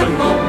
impossible.